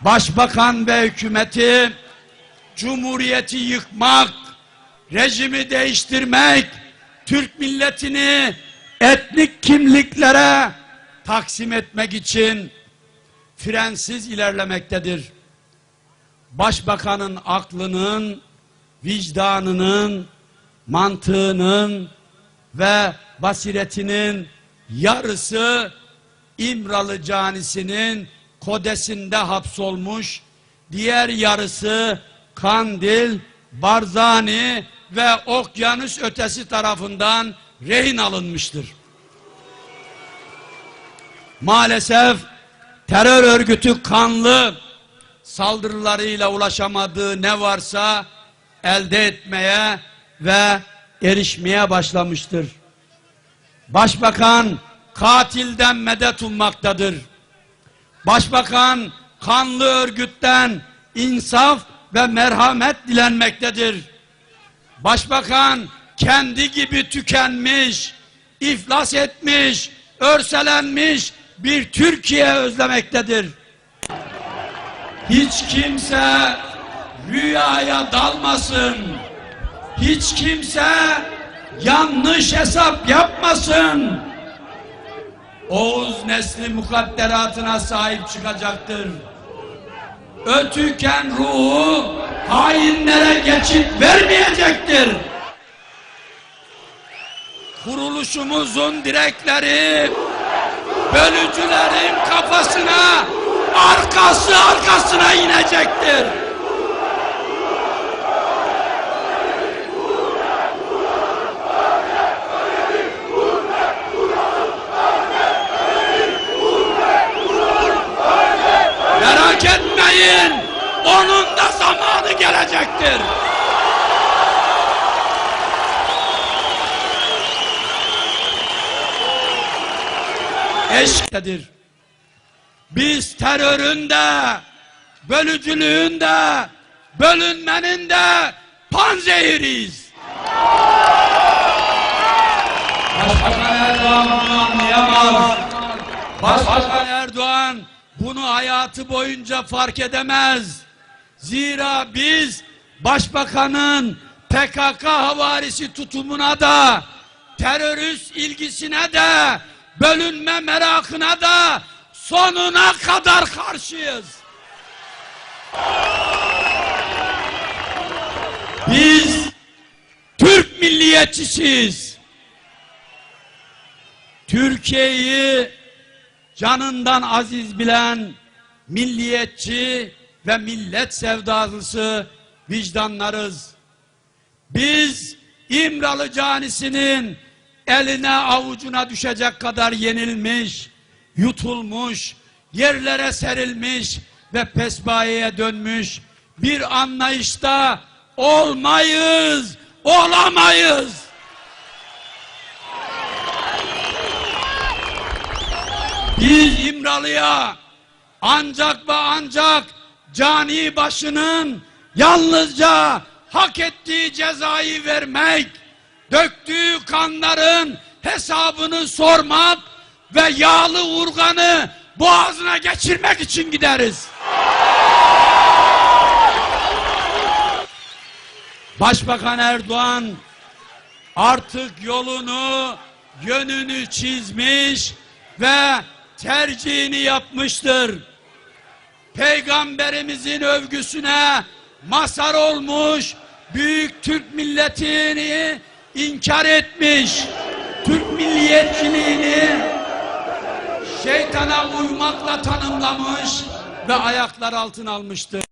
başbakan ve hükümeti cumhuriyeti yıkmak, rejimi değiştirmek, Türk milletini etnik kimliklere taksim etmek için frensiz ilerlemektedir. Başbakanın aklının, vicdanının, mantığının ve basiretinin yarısı İmralı canisinin kodesinde hapsolmuş, diğer yarısı Kandil, Barzani ve okyanus ötesi tarafından rehin alınmıştır. Maalesef terör örgütü kanlı saldırılarıyla ulaşamadığı ne varsa elde etmeye ve erişmeye başlamıştır. Başbakan katilden medet ummaktadır. Başbakan kanlı örgütten insaf ve merhamet dilenmektedir. Başbakan kendi gibi tükenmiş, iflas etmiş, örselenmiş bir Türkiye özlemektedir. Hiç kimse rüyaya dalmasın. Hiç kimse yanlış hesap yapmasın. Oğuz nesli mukadderatına sahip çıkacaktır. Ötüken ruhu hainlere geçit vermeyecektir. Kuruluşumuzun direkleri bölücülerin kafasına arkası arkasına inecektir. Etmeyin. Onun da zamanı gelecektir. Eşkedir. Biz terörün de, bölücülüğün de, bölünmenin de panzehiriyiz. Başbakan Erdoğan bunu anlayamaz. Başbakan Erdoğan bunu hayatı boyunca fark edemez. Zira biz başbakanın PKK havarisi tutumuna da terörist ilgisine de bölünme merakına da sonuna kadar karşıyız. Biz Türk milliyetçisiyiz. Türkiye'yi canından aziz bilen milliyetçi ve millet sevdalısı vicdanlarız. Biz İmralı canisinin eline avucuna düşecek kadar yenilmiş, yutulmuş, yerlere serilmiş ve pesbayeye dönmüş bir anlayışta olmayız, olamayız. Biz İmralı'ya ancak ve ancak cani başının yalnızca hak ettiği cezayı vermek, döktüğü kanların hesabını sormak ve yağlı urganı boğazına geçirmek için gideriz. Başbakan Erdoğan artık yolunu, yönünü çizmiş ve tercihini yapmıştır. Peygamberimizin övgüsüne mazhar olmuş, büyük Türk milletini inkar etmiş, Türk milliyetçiliğini şeytana uymakla tanımlamış ve ayaklar altına almıştır.